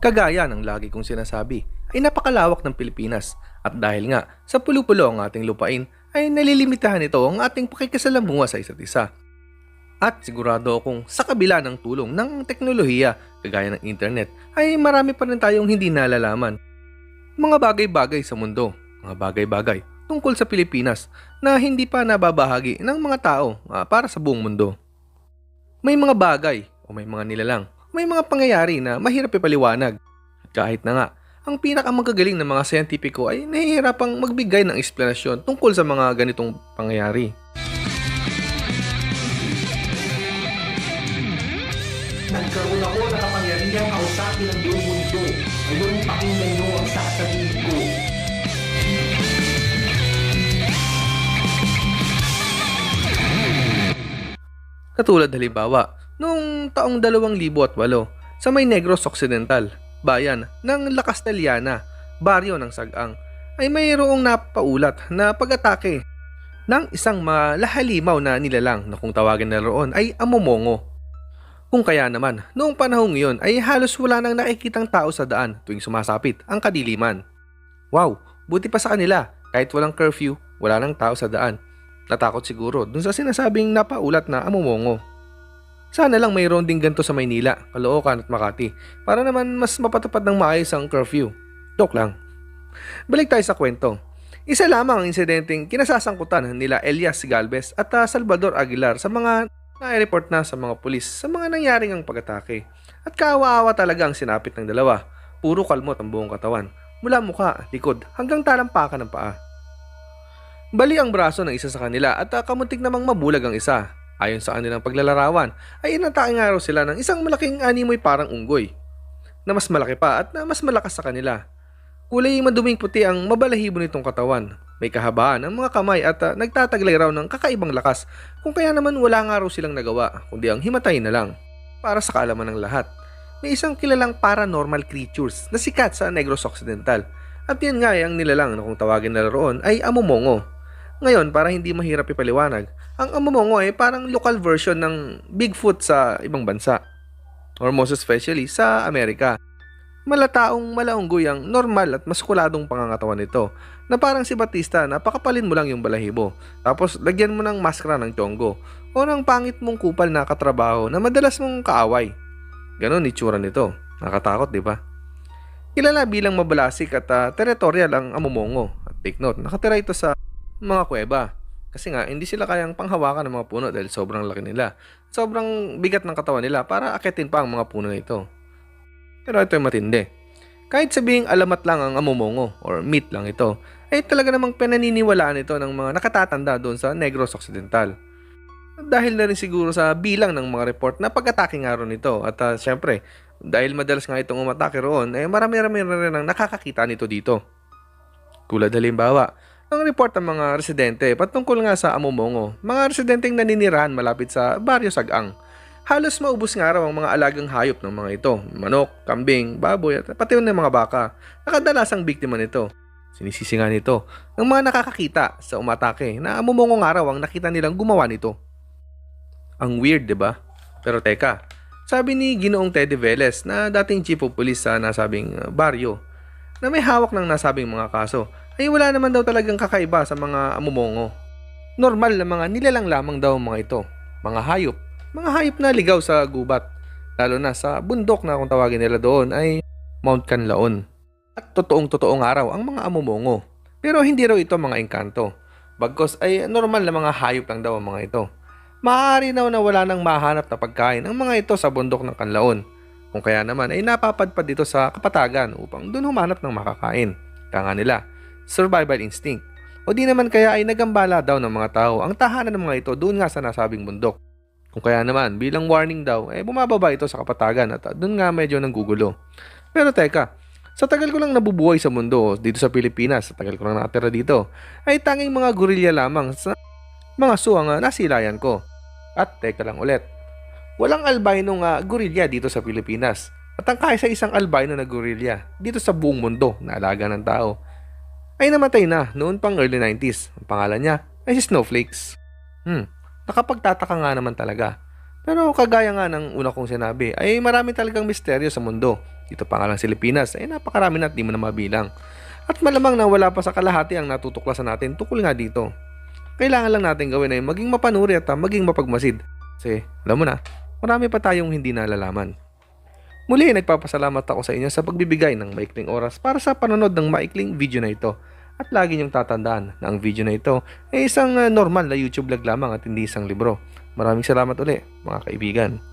Kagaya ng lagi kong sinasabi, ay napakalawak ng Pilipinas at dahil nga sa pulo-pulo ang ating lupain ay nalilimitahan ito ang ating pakikisalamuha sa isa't isa. At sigurado akong sa kabila ng tulong ng teknolohiya kagaya ng internet ay marami pa rin tayong hindi nalalaman. Mga bagay-bagay sa mundo, mga bagay-bagay tungkol sa Pilipinas na hindi pa nababahagi ng mga tao ah, para sa buong mundo. May mga bagay o may mga nilalang, may mga pangyayari na mahirap ipaliwanag. At kahit na nga, ang pinakamagagaling ng mga siyentipiko ay nahihirapang magbigay ng eksplanasyon tungkol sa mga ganitong pangyayari. Nagkaroon ako ng kapangyarihang kausapin ang buong mundo. Ngayon pakinggan niyo ang sasabihin ko. Katulad halimbawa, noong taong 2008 sa may Negros Occidental, bayan ng La Castellana, baryo ng Sagang, ay mayroong napaulat na pag-atake ng isang malahalimaw na nilalang na kung tawagin na roon ay amomongo. Kung kaya naman, noong panahong iyon ay halos wala nang nakikitang tao sa daan tuwing sumasapit ang kadiliman. Wow, buti pa sa kanila, kahit walang curfew, wala nang tao sa daan. Natakot siguro dun sa sinasabing napaulat na amumongo. Sana lang mayroon din ganito sa Maynila, Caloocan at Makati para naman mas mapatupad ng maayos ang curfew. Joke lang. Balik tayo sa kwento. Isa lamang ang insidenteng kinasasangkutan nila Elias Galvez at ah, Salvador Aguilar sa mga na-report na sa mga pulis sa mga nangyaring ang pag-atake. At kaawa-awa talaga ang sinapit ng dalawa. Puro kalmot ang buong katawan. Mula muka, likod, hanggang talampakan ng paa. Bali ang braso ng isa sa kanila at uh, kamuntik namang mabulag ang isa. Ayon sa kanilang paglalarawan, ay inatake nga raw sila ng isang malaking animoy parang unggoy. Na mas malaki pa at na mas malakas sa kanila. Kulay maduming puti ang mabalahibo nitong katawan. May kahabaan ang mga kamay at uh, nagtataglay raw ng kakaibang lakas kung kaya naman wala nga raw silang nagawa kundi ang himatay na lang. Para sa kaalaman ng lahat, may isang kilalang paranormal creatures na sikat sa Negros Occidental. At yan nga ay ang nilalang na kung tawagin na roon ay amomongo. Ngayon, para hindi mahirap ipaliwanag, ang amomongo ay parang local version ng Bigfoot sa ibang bansa. Or most especially sa Amerika. Malataong malaunggoy ang normal at maskuladong pangangatawan nito na parang si Batista na pakapalin mo lang yung balahibo tapos lagyan mo ng maskara ng chongo o ng pangit mong kupal na katrabaho na madalas mong kaaway. Ganon itsura nito. Nakatakot, di ba? Kilala bilang mabalasik at ah, territorial ang amumongo. At take note, nakatira ito sa mga kuweba. Kasi nga, hindi sila kayang panghawakan ng mga puno dahil sobrang laki nila. Sobrang bigat ng katawan nila para akitin pa ang mga puno na ito. Pero ito ay matindi. Kahit sabihing alamat lang ang amumongo or meat lang ito, ay talaga namang pinaniniwalaan ito ng mga nakatatanda doon sa Negros Occidental. Dahil na rin siguro sa bilang ng mga report na pag-atake nga ron nito. At ah, syempre, dahil madalas nga itong umatake roon, eh marami-rami rin ang nakakakita nito dito. Tulad halimbawa, ang report ng mga residente patungkol nga sa Amumongo, mga residenteng naninirahan malapit sa Baryo Sagang. Halos maubos nga raw ang mga alagang hayop ng mga ito, manok, kambing, baboy at pati ng mga baka. Nakadalasang biktima nito. Sinisisi nga nito ng mga nakakakita sa umatake na Amumongo nga raw ang nakita nilang gumawa nito. Ang weird, 'di ba? Pero teka, sabi ni Ginoong Teddy Veles na dating chief of police sa nasabing uh, baryo na may hawak ng nasabing mga kaso ay wala naman daw talagang kakaiba sa mga amumongo. Normal na mga nilalang lamang daw mga ito. Mga hayop. Mga hayop na ligaw sa gubat. Lalo na sa bundok na kung tawagin nila doon ay Mount Canlaon. At totoong totoong araw ang mga amumongo. Pero hindi raw ito mga engkanto. Bagkos ay normal na mga hayop lang daw ang mga ito. Maaari daw na wala nang mahanap na pagkain ang mga ito sa bundok ng Canlaon. Kung kaya naman ay napapadpad dito sa kapatagan upang doon humanap ng makakain. Kaya nga nila, survival instinct. O di naman kaya ay nagambala daw ng mga tao ang tahanan ng mga ito doon nga sa nasabing bundok. Kung kaya naman, bilang warning daw, eh bumababa ito sa kapatagan at ah, doon nga medyo nanggugulo. Pero teka, sa tagal ko lang nabubuhay sa mundo, dito sa Pilipinas, sa tagal ko lang nakatira dito, ay tanging mga gorilya lamang sa mga suwang ah, nasilayan ko. At teka lang ulit, walang albino nga gorilya dito sa Pilipinas. At ang kaisa isang albino na gorilya dito sa buong mundo na alaga ng tao ay namatay na noon pang early 90s. Ang pangalan niya ay si Snowflakes. Hmm, nakapagtataka nga naman talaga. Pero kagaya nga ng una kong sinabi, ay marami talagang misteryo sa mundo. dito pa nga lang sa Pilipinas, ay napakarami na at di mo na mabilang. At malamang na wala pa sa kalahati ang natutuklasan natin tukol nga dito. Kailangan lang natin gawin ay maging mapanuri at maging mapagmasid. Kasi, alam mo na, marami pa tayong hindi nalalaman. Muli, nagpapasalamat ako sa inyo sa pagbibigay ng maikling oras para sa panonood ng maikling video na ito. At lagi niyong tatandaan na ang video na ito ay isang ah, normal na YouTube vlog lamang at hindi isang libro. Maraming salamat uli, mga kaibigan.